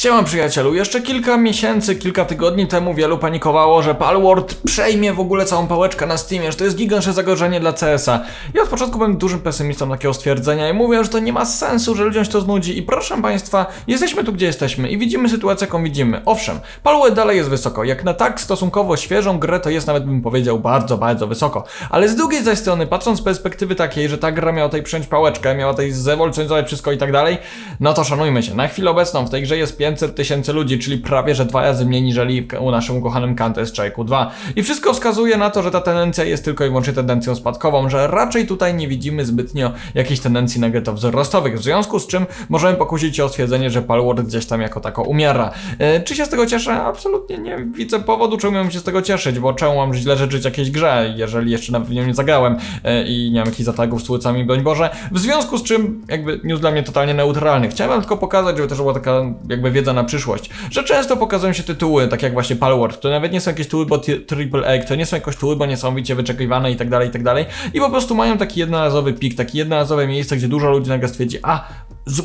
Siema przyjacielu, jeszcze kilka miesięcy, kilka tygodni temu wielu panikowało, że Palworld przejmie w ogóle całą pałeczkę na Steamie, że to jest gigantyczne zagrożenie dla CS-a. Ja od początku byłem dużym pesymistą takiego stwierdzenia i mówię, że to nie ma sensu, że ludziom się to znudzi i proszę państwa, jesteśmy tu gdzie jesteśmy i widzimy sytuację jaką widzimy. Owszem, Palworld dalej jest wysoko, jak na tak stosunkowo świeżą grę to jest nawet bym powiedział bardzo, bardzo wysoko. Ale z drugiej zaś strony, patrząc z perspektywy takiej, że ta gra miała tutaj przyjąć pałeczkę, miała tutaj zewolucjonizować wszystko i tak dalej, no to szanujmy się, na chwilę obecną w tej grze jest 500 tysięcy ludzi, czyli prawie, że dwa razy mniej niżeli u naszym ukochanym Counter Strike'u 2. I wszystko wskazuje na to, że ta tendencja jest tylko i wyłącznie tendencją spadkową, że raczej tutaj nie widzimy zbytnio jakichś tendencji negatów wzrostowych, w związku z czym możemy pokusić się o stwierdzenie, że Palworld gdzieś tam jako tako umiera. E, czy się z tego cieszę? Absolutnie nie widzę powodu, czemu miałbym się z tego cieszyć, bo czemu mam źle życzyć jakiejś grze, jeżeli jeszcze nawet w nią nie zagrałem e, i nie mam jakichś zatargów z tłócami, broń Boże. W związku z czym, jakby news dla mnie totalnie neutralny. Chciałem tylko pokazać, żeby też była taka jakby wiedza na przyszłość, że często pokazują się tytuły, tak jak właśnie Palworld, które nawet nie są jakieś tytuły, bo ti- AAA, które nie są jakoś tytuły, bo niesamowicie wyczekiwane i tak dalej, i tak dalej. I po prostu mają taki jednorazowy pik, takie jednorazowe miejsce, gdzie dużo ludzi nagle stwierdzi, a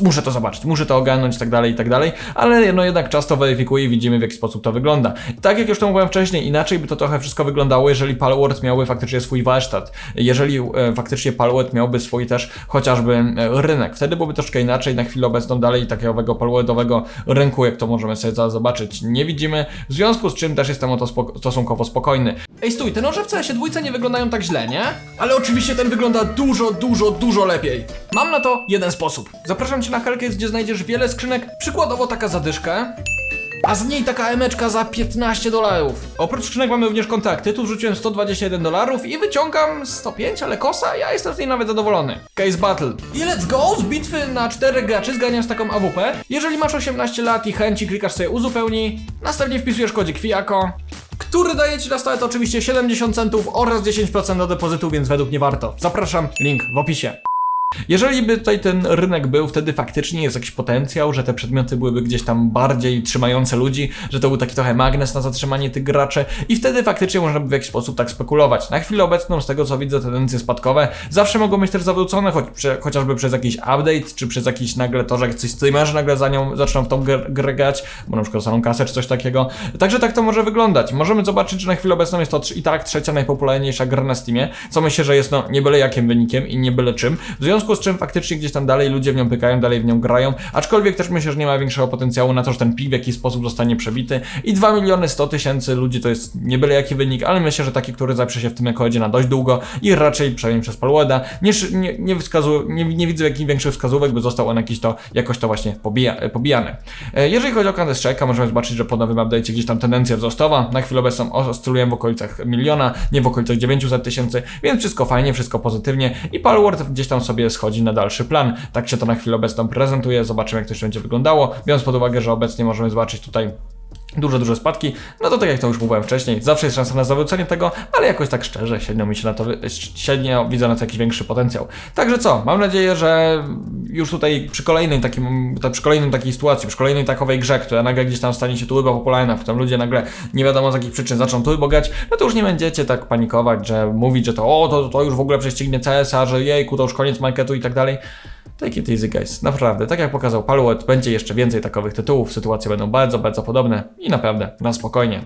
muszę to zobaczyć, muszę to ogarnąć i tak dalej, i tak dalej, ale no jednak czas to weryfikuje i widzimy w jaki sposób to wygląda. Tak jak już to mówiłem wcześniej, inaczej by to trochę wszystko wyglądało, jeżeli Palworld miałby faktycznie swój warsztat, jeżeli e, faktycznie Palworld miałby swój też chociażby e, rynek, wtedy byłoby troszkę inaczej, na chwilę obecną dalej takiego Palworldowego rynku, jak to możemy sobie zaraz zobaczyć, nie widzimy, w związku z czym też jestem o to spoko- stosunkowo spokojny. Ej stój, te noże w CS dwójce nie wyglądają tak źle, nie? Ale oczywiście ten wygląda dużo, dużo, dużo lepiej. Mam na to jeden sposób. Zapraszam cię na Hellcase, gdzie znajdziesz wiele skrzynek, przykładowo taka zadyszkę, a z niej taka emeczka za 15 dolarów. Oprócz skrzynek mamy również kontakty, tu wrzuciłem 121 dolarów i wyciągam 105, ale kosa, ja jestem z niej nawet zadowolony. Case Battle. I let's go! Z bitwy na 4 graczy zganiam z taką AWP. Jeżeli masz 18 lat i chęci, klikasz sobie uzupełnij, następnie wpisujesz kodzik FIAKO, który daje Ci na start oczywiście 70 centów oraz 10% do depozytu, więc według mnie warto. Zapraszam, link w opisie. Jeżeli by tutaj ten rynek był, wtedy faktycznie jest jakiś potencjał, że te przedmioty byłyby gdzieś tam bardziej trzymające ludzi, że to był taki trochę magnes na zatrzymanie tych graczy i wtedy faktycznie można by w jakiś sposób tak spekulować. Na chwilę obecną, z tego co widzę, tendencje spadkowe zawsze mogą być też zawrócone, choć, chociażby przez jakiś update, czy przez jakiś nagle to, że jacyś streamerzy nagle za nią zaczną w tą grę grać, bo na przykład dostaną kasę czy coś takiego. Także tak to może wyglądać. Możemy zobaczyć, że na chwilę obecną jest to i tak trzecia najpopularniejsza gra na Steamie, co myślę, że jest no nie byle jakim wynikiem i nie byle czym. W związku z czym faktycznie gdzieś tam dalej ludzie w nią pykają, dalej w nią grają, aczkolwiek też myślę, że nie ma większego potencjału na to, że ten pik w jakiś sposób zostanie przebity i 2 miliony 100 tysięcy ludzi to jest nie byle jaki wynik, ale myślę, że taki, który zaprze się w tym rekordzie na dość długo i raczej przejmie przez Palweda. Nie, nie, nie, wskazu, nie, nie widzę jakichś większych wskazówek, by został on jakiś to, jakoś to właśnie pobija, e, pobijany. E, Jeżeli chodzi o Counter Strike'a, możemy zobaczyć, że po nowym update'cie gdzieś tam tendencja wzrostowa. Na chwilę obecną oscyluję w okolicach miliona, nie w okolicach 900 tysięcy, więc wszystko fajnie, wszystko pozytywnie i Palworld gdzieś tam sobie schodzi na dalszy plan. Tak się to na chwilę obecną prezentuje, zobaczymy jak to jeszcze będzie wyglądało, biorąc pod uwagę, że obecnie możemy zobaczyć tutaj duże, duże spadki, no to tak jak to już mówiłem wcześniej, zawsze jest szansa na zawrócenie tego, ale jakoś tak szczerze, średnio mi się na to, średnio widzę na to jakiś większy potencjał. Także co, mam nadzieję, że już tutaj przy kolejnej takim, ta- przy kolejnym takiej sytuacji, przy kolejnej takowej grze, która nagle gdzieś tam stanie się turbo popularna, w którym ludzie nagle nie wiadomo z jakich przyczyn zaczną turbo grać, no to już nie będziecie tak panikować, że mówić, że to o, to, to już w ogóle prześcignie CS-a, że jejku, to już koniec marketu i tak dalej. Take it easy, guys. Naprawdę, tak jak pokazał Palworld, będzie jeszcze więcej takowych tytułów, sytuacje będą bardzo, bardzo podobne i naprawdę na spokojnie.